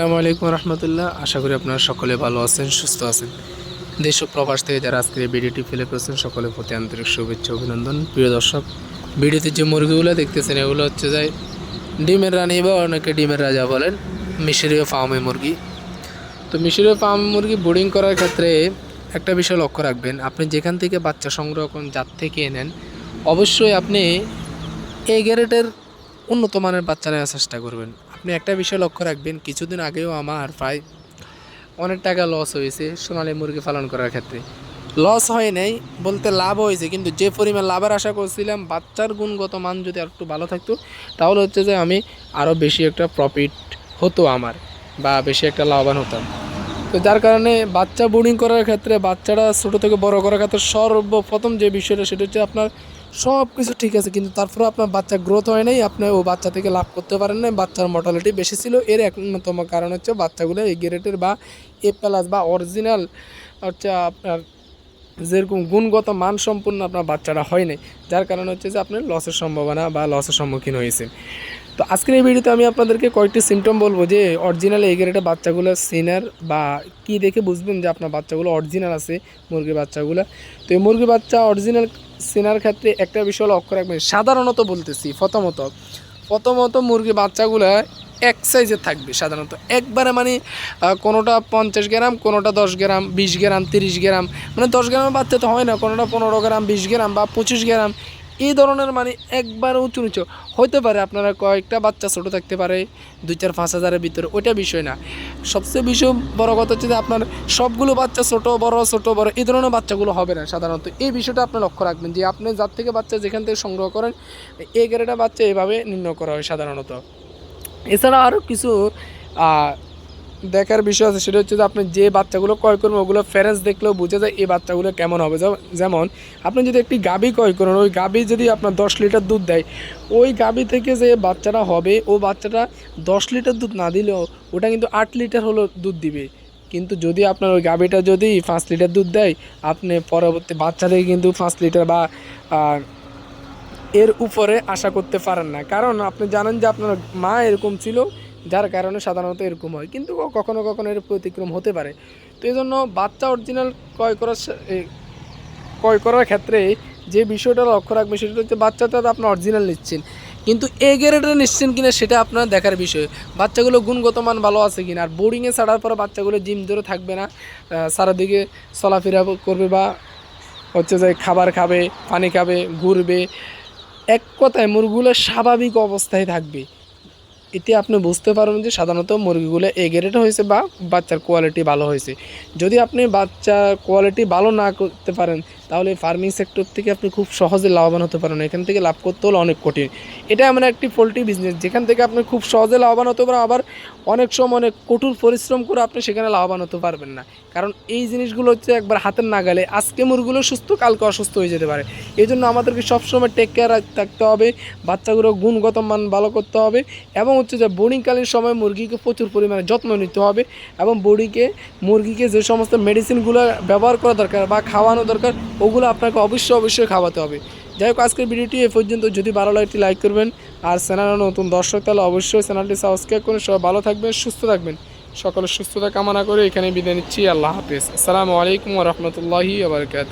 আসসালামু আলাইকুম রহমতুল্লাহ। আশা করি আপনারা সকলে ভালো আছেন, সুস্থ আছেন। দেশ ও প্রবাস থেকে যারা আজকের ভিডিওটি ফেলে করেছেন সকলের প্রতি আন্তরিক শুভেচ্ছা, অভিনন্দন। প্রিয় দর্শক, ভিডিওতে যে মুরগিগুলো দেখতেছেন, এগুলো হচ্ছে যাই ডিমের রানী বা অনেকে ডিমের রাজা বলেন, মিশরীয় ফার্মে মুরগি। তো মিশরীয় ফার্ম মুরগি বোর্ডিং করার ক্ষেত্রে একটা বিষয় লক্ষ্য রাখবেন, আপনি যেখান থেকে বাচ্চা সংগ্রহ করেন যার থেকে এনেন অবশ্যই আপনি এই গ্যারেটের উন্নত মানের বাচ্চা নেওয়ার চেষ্টা করবেন। আপনি একটা বিষয় লক্ষ্য রাখবেন, কিছুদিন আগেও আমার প্রায় অনেক টাকা লস হয়েছে সোনালী মুরগি পালন করার ক্ষেত্রে। লস হয় নাই বলতে লাভ হয়েছে, কিন্তু যে পরিমাণ লাভের আশা করছিলাম, বাচ্চার গুণগত মান যদি আর একটু ভালো থাকতো, তাহলে হচ্ছে যে আমি আরও বেশি একটা প্রফিট হতো আমার, বা বেশি একটা লাভবান হতাম। তো যার কারণে বাচ্চা বোর্ডিং করার ক্ষেত্রে বাচ্চাটা ছোটো থেকে বড় করার ক্ষেত্রে সর্বপ্রথম যে বিষয়টা, সেটা হচ্ছে আপনার সব কিছু ঠিক আছে, কিন্তু তারপরেও আপনার বাচ্চা গ্রোথ হয় নাই, আপনি ও বাচ্চা থেকে লাভ করতে পারেন নাই, বাচ্চার মর্টালিটি বেশি ছিল। এর এক অন্যতম কারণ হচ্ছে বাচ্চাগুলো এই গ্রেটের বা এ প্লাস বা অরিজিনাল হচ্ছে আপনার যেরকম গুণগত মান সম্পূর্ণ আপনার বাচ্চাটা হয় নাই, যার কারণে হচ্ছে যে আপনার লসের সম্ভাবনা বা লসের সম্মুখীন হয়েছে। তো আজকের এই ভিডিওতে আমি আপনাদেরকে কয়েকটি সিমটম বলব যে অরিজিনাল এই গ্রেডের বাচ্চাগুলো সিনার বা কি দেখে বুঝবেন যে আপনার বাচ্চাগুলো অরিজিনাল আছে মুরগির বাচ্চাগুলো। তো এই মুরগি বাচ্চা অরিজিনাল সিনার ক্ষেত্রে একটা বিষয় লক্ষ্য রাখবেন, সাধারণত বলতেছি, প্রথমত প্রথমত মুরগি বাচ্চাগুলো এক সাইজের থাকবে সাধারণত। একবারে মানে কোনোটা পঞ্চাশ গ্রাম, কোনোটা দশ গ্রাম, বিশ গ্রাম, তিরিশ গ্রাম মানে দশ গ্রামের বাচ্চা তো হয় না, কোনোটা পনেরো গ্রাম, বিশ গ্রাম বা পঁচিশ গ্রাম এই ধরনের মানে একবার উঁচু নিচু হতে পারে, আপনারা কয়েকটা বাচ্চা ছোটো থাকতে পারে, দুই চার পাঁচ হাজারের ভিতরে, ওইটা বিষয় না। সবচেয়ে বিষয় বড় কথা হচ্ছে যে আপনার সবগুলো বাচ্চা ছোট, বড় ছোট, বড়, এই ধরনের বাচ্চাগুলো হবে না সাধারণত। এই বিষয়টা আপনি লক্ষ্য রাখবেন যে আপনি যার থেকে বাচ্চা যেখান থেকে সংগ্রহ করেন, এই গ্রেডের বাচ্চা এভাবে নির্ণয় করা হয় সাধারণত। এছাড়া আরও কিছু দেখার বিষয় আছে, সেটা হচ্ছে যে আপনি যে বাচ্চাগুলো ক্রয় করবেন, ওগুলো ফেরেন্স দেখলেও বুঝে যায় এই বাচ্চাগুলো কেমন হবে। যেমন- আপনি যদি একটি গাবি ক্রয় করেন, ওই গাবি যদি আপনার দশ লিটার দুধ দেয়, ওই গাবি থেকে যে বাচ্চাটা হবে, ও বাচ্চাটা দশ লিটার দুধ না দিলেও ওটা কিন্তু আট লিটার হলো দুধ দিবে। কিন্তু যদি আপনার ওই গাবিটা যদি পাঁচ লিটার দুধ দেয়, আপনি পরবর্তী বাচ্চা থেকে কিন্তু পাঁচ লিটার বা এর উপরে আশা করতে পারেন না। কারণ আপনি জানেন যে আপনার মা এরকম ছিল যার কারণে সাধারণত এরকম হয়। কিন্তু কখনো কখনো এর প্রতিক্রম হতে পারে। তো এই জন্য বাচ্চা অরিজিনাল ক্রয় করার ক্রয় করার ক্ষেত্রে যে বিষয়টা লক্ষ্য রাখবেন সেটা হচ্ছে বাচ্চাটা আপনি অরিজিনাল নিচ্ছেন। কিন্তু এ গ্রেডের নিচ্ছেন কিনা সেটা আপনার দেখার বিষয়। বাচ্চাগুলো গুণগত মান ভালো আছে কিনা? আর বোর্ডিংয়ে ছাড়ার পরে বাচ্চাগুলো জিম ধরে থাকবে না। সারাদিকে চলাফেরা করবে বা হচ্ছে যে খাবার খাবে, পানি খাবে, ঘুরবে। এক কথায় মুরগুলো স্বাভাবিক অবস্থায় থাকবে। এতে আপনি বুঝতে পারবেন যে সাধারণত মুরগিগুলো এ গ্রেড হয়েছে বা বাচ্চার কোয়ালিটি ভালো হয়েছে। যদি আপনি বাচ্চা কোয়ালিটি ভালো না করতে পারেন তাহলে ফার্মিং সেক্টর থেকে আপনি খুব সহজে লাভবান হতে পারেন। এখান থেকে লাভ করতে হলে অনেক কঠিন। এটা এমন একটি পোলট্রি বিজনেস যেখান থেকে আপনি খুব সহজে লাভবান হতে পারেন, আবার অনেক সময় অনেক কঠোর পরিশ্রম করে আপনি সেখানে লাভবান হতে পারবেন না। কারণ এই জিনিসগুলো হচ্ছে একবার হাতের নাগালে, আজকে মুরগুলো সুস্থ, কালকে অসুস্থ হয়ে যেতে পারে। এই জন্য আমাদেরকে সবসময় টেক কেয়ার থাকতে হবে বাচ্চাগুলো গুণগত মান ভালো করতে হবে, এবং হচ্ছে যে বোর্ডিংকালীন সময় মুরগিকে প্রচুর পরিমাণে যত্ন নিতে হবে, এবং বডিকে মুরগিকে যে সমস্ত মেডিসিনগুলো ব্যবহার করা দরকার বা খাওয়ানো দরকার ওগুলো আপনাকে অবশ্যই অবশ্যই খাওয়াতে হবে। যাই হোক, আজকের ভিডিওটি এ পর্যন্ত। যদি ভালো লাগে, একটি লাইক করবেন। আর চ্যানেলে নতুন দর্শক, তাহলে অবশ্যই চ্যানেলটি সাবস্ক্রাইব করুন সবাই ভালো থাকবেন, সুস্থ থাকবেন। সকলের সুস্থতা কামনা করে এখানে বিদায় নিচ্ছি। আল্লাহ হাফিজ। আসসালামু আলাইকুম রহমতুল্লাহি আবরকাত